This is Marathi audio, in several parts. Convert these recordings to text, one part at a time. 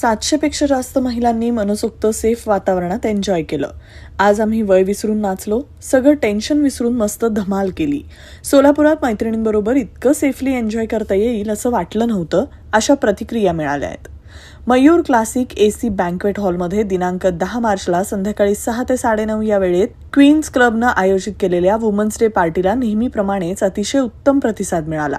सातशेपेक्षा जास्त महिलांनी मनसोक्त सेफ वातावरणात एन्जॉय केलं. आज आम्ही वय विसरून नाचलो सगळं टेन्शन विसरून मस्त धमाल केली. सोलापुरात मैत्रिणींबरोबर इतकं सेफली एन्जॉय करता येईल असं वाटलं नव्हतं अशा प्रतिक्रिया मिळाल्या आहेत Mayur classic A C banquet हॉलमध्ये दिनांक दहा मार्चला संध्याकाळी सहा ते साडेनऊ या वेळेत क्वीन्स क्लबनं आयोजित केलेल्या वुमन्स डे पार्टीला नेहमीप्रमाणेच अतिशय उत्तम प्रतिसाद मिळाला.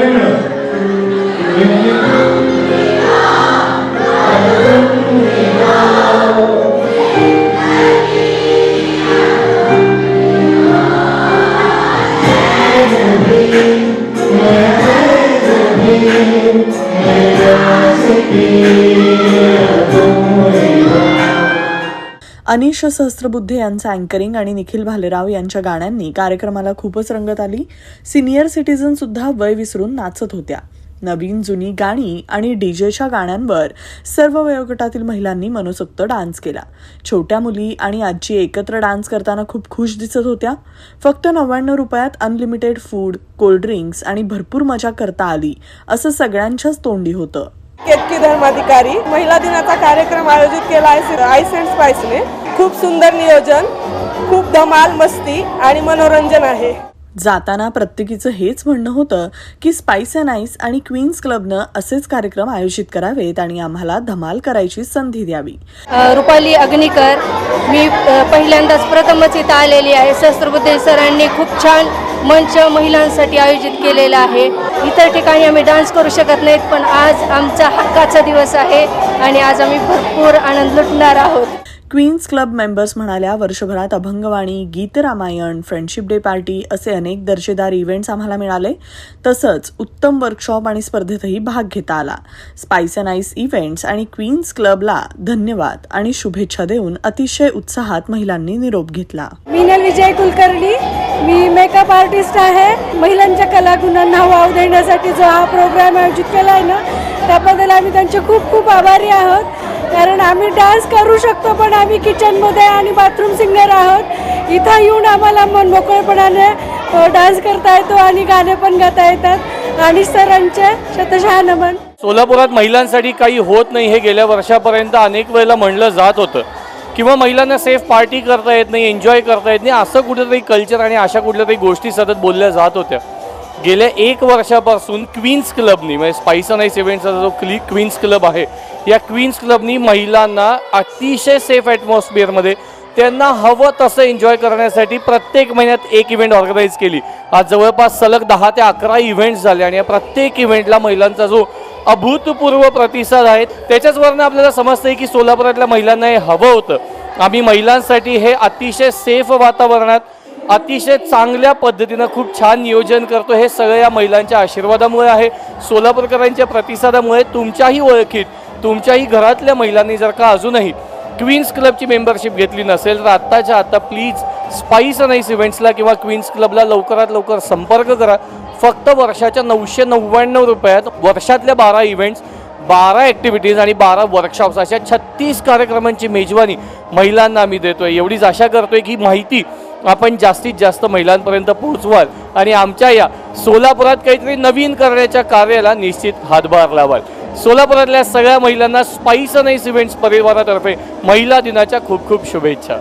ಧನ್ಯವಾದಗಳು अनिश सहस्त्रबुद्धे यांचं अँकरिंग आणि निखिल भालेराव यांच्या गाण्यांनी कार्यक्रमाला खूपच रंगत आली. सिनियर सिटीजन सुद्धा वय विसरून नाचत होत्या. नवीन जुनी गाणी आणि डीजेच्या गाण्यांवर सर्व वयोगटातील महिलांनी मनसोक्त डान्स केला. छोट्या मुली आणि आजी एकत्र डान्स करताना खूप खुश दिसत होत्या. फक्त नव्याण्णव रुपयात अनलिमिटेड फूड कोल्ड्रिंक्स आणि भरपूर मजा करता आली असं सगळ्यांच्याच तोंडी होतं. केतकी धर्माधिकारी महिला दिनाचा कार्यक्रम आयोजित केला आहे आईस अँड स्पाइसने खूप सुंदर नियोजन खूप धमाल मस्ती आणि मनोरंजन आहे. जाताना प्रत्येकीचं हेच म्हणणं होतं की स्पाइस अँड आईस आणि क्वीन्स क्लबनं असेच कार्यक्रम आयोजित करावेत आणि आम्हाला धमाल करायची संधी द्यावी. रुपाली अग्निकर मी पहिल्यांदाच प्रथमच इथं आलेली आहे. सहस्त्रबुद्धे सरांनी खूप छान मंच महिलांसाठी आयोजित केलेला आहे. इतर ठिकाणी आम्ही डान्स करू शकत नाहीत पण आज आमचा हक्काचा दिवस आहे. आणि आज आम्ही भरपूर आनंद लुटणार आहोत. क्वीन्स क्लब मेंबर्स म्हणाल्या वर्षभरात अभंगवाणी गीत रामायण फ्रेंडशिप डे पार्टी असे अनेक दर्जेदार इव्हेंट्स आम्हाला मिळाले. तसंच उत्तम वर्कशॉप आणि स्पर्धेतही भाग घेता आला. स्पाइस अँड आईस इव्हेंट्स आणि क्वीन्स क्लबला धन्यवाद आणि शुभेच्छा देऊन अतिशय उत्साहात महिलांनी निरोप घेतला. मीनल विजय कुलकर्णी मी मेकअप आर्टिस्ट आहे. महिलांच्या कलागुणांना वाव देण्यासाठी जो हा प्रोग्राम आयोजित केला आहे ना त्याबद्दल आम्ही त्यांचे खूप खूप आभारी आहोत. कारण आम्ही डान्स करू शकतो पण आम्ही किचनमध्ये आणि बाथरूम सिंगर आहोत. इथं येऊन आम्हाला मन मोकळेपणाने डान्स करता येतो आणि गाणे पण गाता येतात. आणि सरांचे शतशहा नमन सोलापुरात महिलांसाठी काही होत नाही हे गेल्या वर्षापर्यंत अनेक वेळेला म्हणलं जात होतं. किंवा महिलांना सेफ पार्टी करता येत नाही एन्जॉय करता येत नाही असं कुठेतरी कल्चर आणि अशा कुठल्या तरी गोष्टी सतत बोलल्या जात होत्या. गेल्या एक वर्षापासून क्वीन्स क्लबनी म्हणजे स्पाइस नाईस इव्हेंटचा जो क्ली क्वीन्स क्लब आहे या क्वीन्स क्लबनी महिलांना अतिशय सेफ ॲटमॉस्फिअरमध्ये त्यांना हवं तसं एन्जॉय करण्यासाठी प्रत्येक महिन्यात एक इव्हेंट ऑर्गनाईज केली. आज जवळपास सलग दहा ते अकरा इव्हेंट्स झाले आणि या प्रत्येक इव्हेंटला महिलांचा जो अभूतपूर्व प्रतिसाद आहे त्याच्याचवरनं आपल्याला समजतंय की सोलापुरातल्या महिलांना हे हवं होतं. आम्ही महिलांसाठी हे अतिशय सेफ वातावरणात अतिशय चांगल्या पद्धतीनं खूप छान नियोजन करतो हे सगळं या महिलांच्या आशीर्वादामुळे आहे. सोलापूरकरांच्या प्रतिसादामुळे तुमच्याही ओळखीत तुमच्याही घरातल्या महिलांनी जर का अजूनही क्वीन्स क्लबची मेंबरशिप घेतली नसेल तर आत्ताच्या आता प्लीज स्पाईस नाईस इव्हेंट्सला किंवा क्वीन्स क्लबला लवकरात लवकर संपर्क करा. फक्त वर्षाच्या नऊशे नव्याण्णव रुपयात वर्षातल्या बारा इव्हेंट्स बारा ॲक्टिव्हिटीज आणि बारा वर्कशॉप्स अशा छत्तीस कार्यक्रमांची मेजवानी महिलांना आम्ही देतोय. एवढीच आशा करतोय की माहिती आपण जास्तीत जास्त महिलांपर्यंत पोहोचवाल आणि आमच्या या सोलापुरात काहीतरी नवीन करण्याच्या कार्याला निश्चित हातभार लावाल. सोलापुरातल्या सगळ्या महिलांना स्पाईस अनाईस इव्हेंट्स परिवारातर्फे महिला दिनाच्या खूप खूप शुभेच्छा.